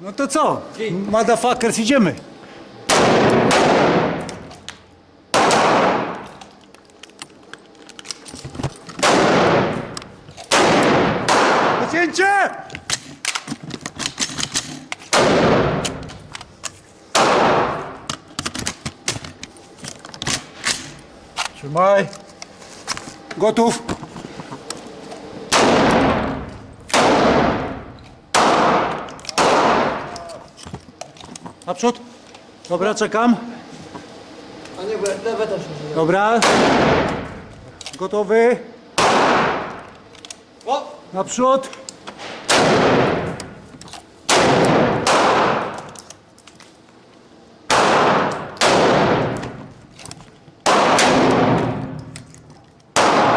No to co? Motherfuckers, idziemy. Zacięcie! Trzymaj. Gotów? Naprzód. Dobra, czekam. A nie, lewe też Dobra. Gotowy. O! Naprzód.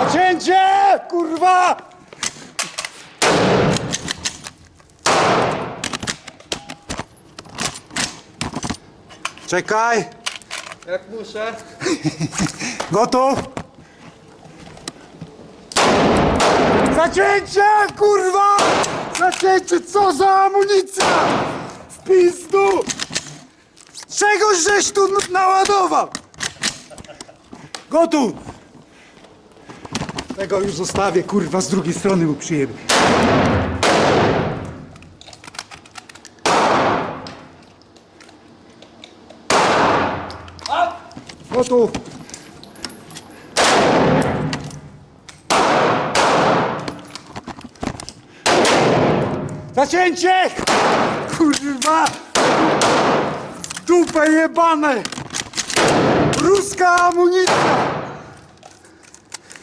Nacięcie! Kurwa! Czekaj. Jak muszę. Gotów? Zacięcie, kurwa! Zacięcie, co za amunicja! W pizdu! Czegoś żeś tu naładował! Gotów! Tego już zostawię, kurwa, z drugiej strony mu przyjemy. Gotów! Zacięcie! Kurwa! Dupę jebane! Ruska amunicja!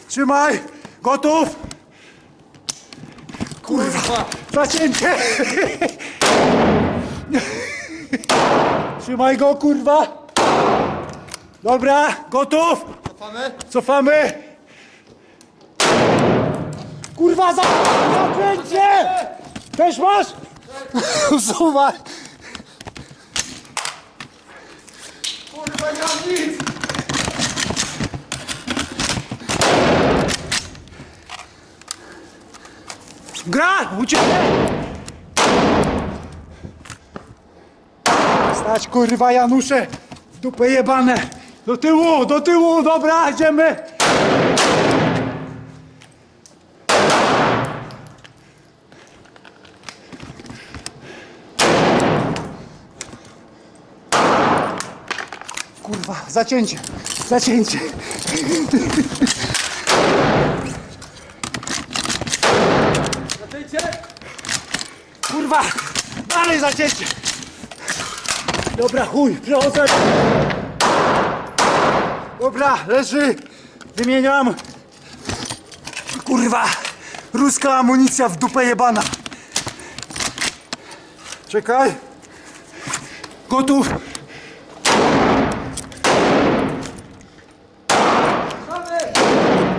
Trzymaj! Gotów? Kurwa! Zacięcie! Trzymaj go, kurwa! Dobra, gotów? Cofamy? Cofamy! Kurwa, za... zakręcie! Też masz? Usuwaj! Kurwa, nie mam nic! Gra! U ciebie! Stać kurwa Janusze! W dupę jebane! Do tyłu, do tyłu, dobra, idziemy! Kurwa, zacięcie, zacięcie. Zaczęcie? Kurwa! Dalej zacięcie! Dobra, chuj, proszę! Dobra, leży! Wymieniam! Kurwa! Ruska amunicja w dupę jebana! Czekaj! Gotów!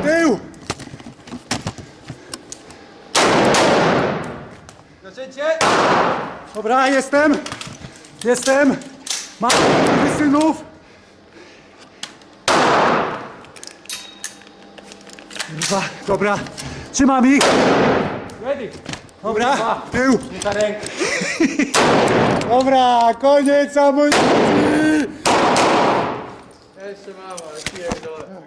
Tył! Zaczęcie? Dobra, jestem! Jestem! Mam synów! Kurwa, dobra, trzymam ich! Ready! Dobra, tył! Nie ta ręka. Dobra, koniec amunicji! Jeszcze mała, ale pierdolę.